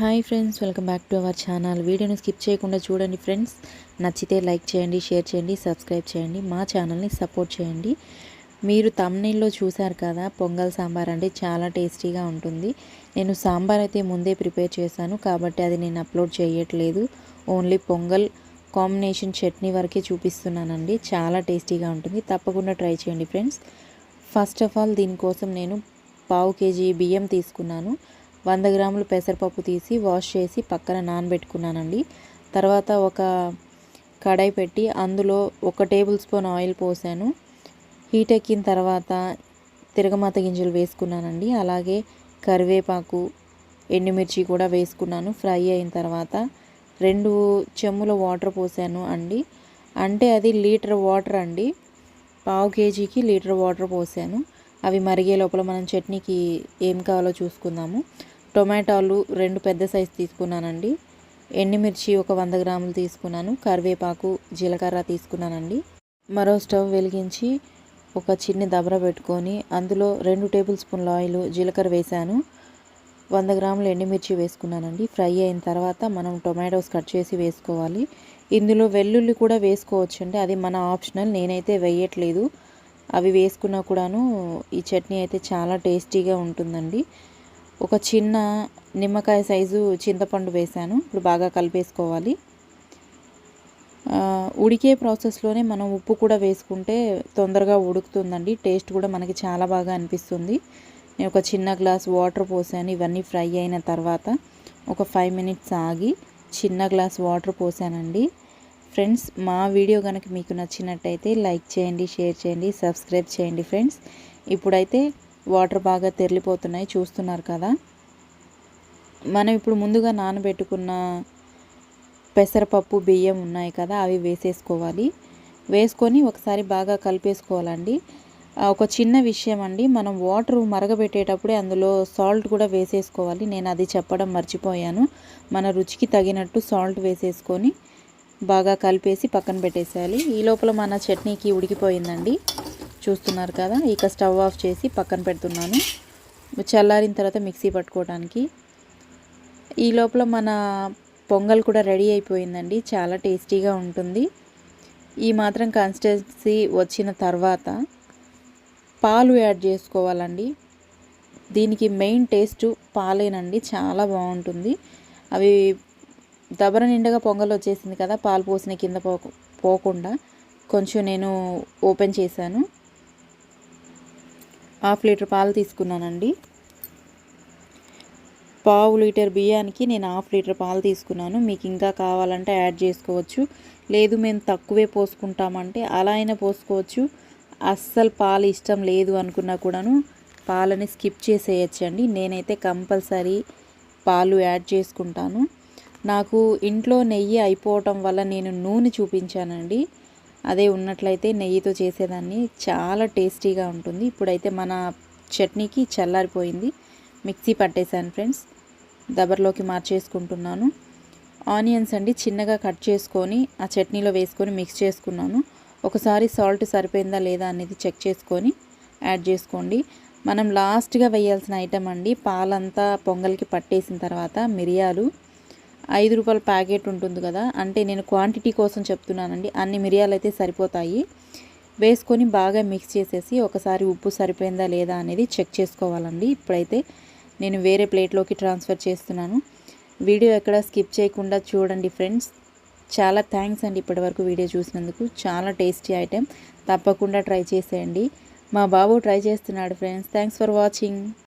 Hi friends welcome back to our channel. వీడియోని skip చేయకుండా చూడండి ఫ్రెండ్స్. నచ్చితే లైక్ చేయండి షేర్ చేయండి సబ్స్క్రైబ్ చేయండి మా ఛానల్ని సపోర్ట్ చేయండి. మీరు తమ్నైల్లో చూశారు కదా పొంగల్ సాంబార్ అంటే చాలా టేస్టీగా ఉంటుంది. నేను సాంబార్ అయితే ముందే ప్రిపేర్ చేశాను కాబట్టి అది నేను అప్లోడ్ చేయట్లేదు. ఓన్లీ పొంగల్ కాంబినేషన్ చట్నీ వరకే చూపిస్తున్నానండి. చాలా టేస్టీగా ఉంటుంది. తప్పకుండా ట్రై చేయండి ఫ్రెండ్స్. ఫస్ట్ ఆఫ్ ఆల్ దీనికోసం నేను పావు కేజీ బియ్యం తీసుకున్నాను. వంద గ్రాములు పెసరపప్పు తీసి వాష్ చేసి పక్కన నానబెట్టుకున్నానండి. తర్వాత ఒక కడాయి పెట్టి అందులో ఒక టేబుల్ స్పూన్ ఆయిల్ పోసాను. హీట్ ఎక్కిన తర్వాత తిరగమాత గింజలు వేసుకున్నానండి. అలాగే కరివేపాకు ఎండుమిర్చి కూడా వేసుకున్నాను. ఫ్రై అయిన తర్వాత రెండు చెమ్ముల వాటర్ పోసాను అండి. అంటే అది లీటర్ వాటర్ అండి. పావు కేజీకి లీటర్ వాటర్ పోసాను. అవి మరిగే లోపల మనం చట్నీకి ఏం కావాలో చూసుకుందాము. టొమాటోలు రెండు పెద్ద సైజు తీసుకున్నానండి. ఎండుమిర్చి ఒక వంద గ్రాములు తీసుకున్నాను. కరివేపాకు జీలకర్ర తీసుకున్నానండి. మరో స్టవ్ వెలిగించి ఒక చిన్న దబర పెట్టుకొని అందులో రెండు టేబుల్ స్పూన్ల ఆయిల్ జీలకర్ర వేశాను. వంద గ్రాములు ఎండుమిర్చి వేసుకున్నానండి. ఫ్రై అయిన తర్వాత మనం టొమాటోస్ కట్ చేసి వేసుకోవాలి. ఇందులో వెల్లుల్లి కూడా వేసుకోవచ్చు అండి అది మన ఆప్షనల్. నేనైతే వేయట్లేదు. అవి వేసుకున్నా కూడాను ఈ చట్నీ అయితే చాలా టేస్టీగా ఉంటుందండి. ఒక చిన్న నిమ్మకాయ సైజు చింతపండు వేసాను ఇప్పుడు బాగా కలిపేసుకోవాలి. ఉడికే ప్రాసెస్లోనే మనం ఉప్పు కూడా వేసుకుంటే తొందరగా ఉడుకుతుందండి. టేస్ట్ కూడా మనకి చాలా బాగా అనిపిస్తుంది. నేను ఒక చిన్న గ్లాస్ వాటర్ పోసాను. ఇవన్నీ ఫ్రై అయిన తర్వాత ఒక ఫైవ్ మినిట్స్ ఆగి చిన్న గ్లాస్ వాటర్ పోసానండి. ఫ్రెండ్స్ మా వీడియో కనుక మీకు నచ్చినట్టయితే లైక్ చేయండి షేర్ చేయండి సబ్స్క్రైబ్ చేయండి ఫ్రెండ్స్. ఇప్పుడైతే వాటర్ బాగా తెరిలిపోతున్నాయి చూస్తున్నారు కదా. మనం ఇప్పుడు ముందుగా నానబెట్టుకున్న పెసరపప్పు బియ్యం ఉన్నాయి కదా అవి వేసేసుకోవాలి. వేసుకొని ఒకసారి బాగా కలిపేసుకోవాలండి. ఒక చిన్న విషయం అండి మనం వాటర్ మరగబెట్టేటప్పుడే అందులో సాల్ట్ కూడా వేసేసుకోవాలి. నేను అది చెప్పడం మర్చిపోయాను. మన రుచికి తగినట్టు సాల్ట్ వేసేసుకొని బాగా కలిపేసి పక్కన పెట్టేసేయాలి. ఈ లోపల మన చట్నీకి ఉడికిపోయిందండి. చూస్తున్నారు కదా ఇక స్టవ్ ఆఫ్ చేసి పక్కన పెడుతున్నాను. చల్లారిన తర్వాత మిక్సీ పట్టుకోవడానికి. ఈ లోపల మన పొంగల్ కూడా రెడీ అయిపోయిందండి చాలా టేస్టీగా ఉంటుంది. ఈ మాత్రం కన్సిస్టెన్సీ వచ్చిన తర్వాత పాలు యాడ్ చేసుకోవాలండి. దీనికి మెయిన్ టేస్ట్ పాలేనండి చాలా బాగుంటుంది. అవి దబర నిండగా పొంగల్ వచ్చేసింది కదా పాలు పోసిన కింద పోకుండా కొంచెం నేను ఓపెన్ చేశాను. హాఫ్ లీటర్ పాలు తీసుకున్నానండి. పావు లీటర్ బియ్యానికి నేను హాఫ్ లీటర్ పాలు తీసుకున్నాను. మీకు ఇంకా కావాలంటే యాడ్ చేసుకోవచ్చు. లేదు మేము తక్కువే పోసుకుంటామంటే అలా అయినా పోసుకోవచ్చు. అస్సలు పాలు ఇష్టం లేదు అనుకున్నా కూడాను పాలని స్కిప్ చేసేయచ్చండి. నేనైతే కంపల్సరీ పాలు యాడ్ చేసుకుంటాను. నాకు ఇంట్లో నెయ్యి అయిపోవటం వల్ల నేను నూనె చూపించానండి. అదే ఉన్నట్లయితే నెయ్యితో చేసేదాన్ని. చాలా టేస్టీగా ఉంటుంది. ఇప్పుడైతే మన చట్నీకి చల్లారిపోయింది. మిక్సీ పట్టేశాను ఫ్రెండ్స్. దబర్లోకి మార్చేసుకుంటున్నాను. ఆనియన్స్ అండి చిన్నగా కట్ చేసుకొని ఆ చట్నీలో వేసుకొని మిక్స్ చేసుకున్నాను. ఒకసారి సాల్ట్ సరిపోయిందా లేదా అనేది చెక్ చేసుకొని యాడ్ చేసుకోండి. మనం లాస్ట్గా వేయాల్సిన ఐటమ్ అండి. పాలంతా పొంగల్కి పట్టేసిన తర్వాత మిరియాలు ఐదు రూపాయల ప్యాకెట్ ఉంటుంది కదా. అంటే నేను క్వాంటిటీ కోసం చెప్తున్నానండి. అన్ని మిరియాలు అయితే సరిపోతాయి. వేసుకొని బాగా మిక్స్ చేసేసి ఒకసారి ఉప్పు సరిపోయిందా లేదా అనేది చెక్ చేసుకోవాలండి. ఇప్పుడైతే నేను వేరే ప్లేట్లోకి ట్రాన్స్ఫర్ చేస్తున్నాను. వీడియో ఎక్కడ స్కిప్ చేయకుండా చూడండి ఫ్రెండ్స్ చాలా థ్యాంక్స్ అండి ఇప్పటివరకు వీడియో చూసినందుకు. చాలా టేస్టీ ఐటెం తప్పకుండా ట్రై చేసేయండి. మా బాబు ట్రై చేస్తున్నాడు ఫ్రెండ్స్ థ్యాంక్స్ ఫర్ వాచింగ్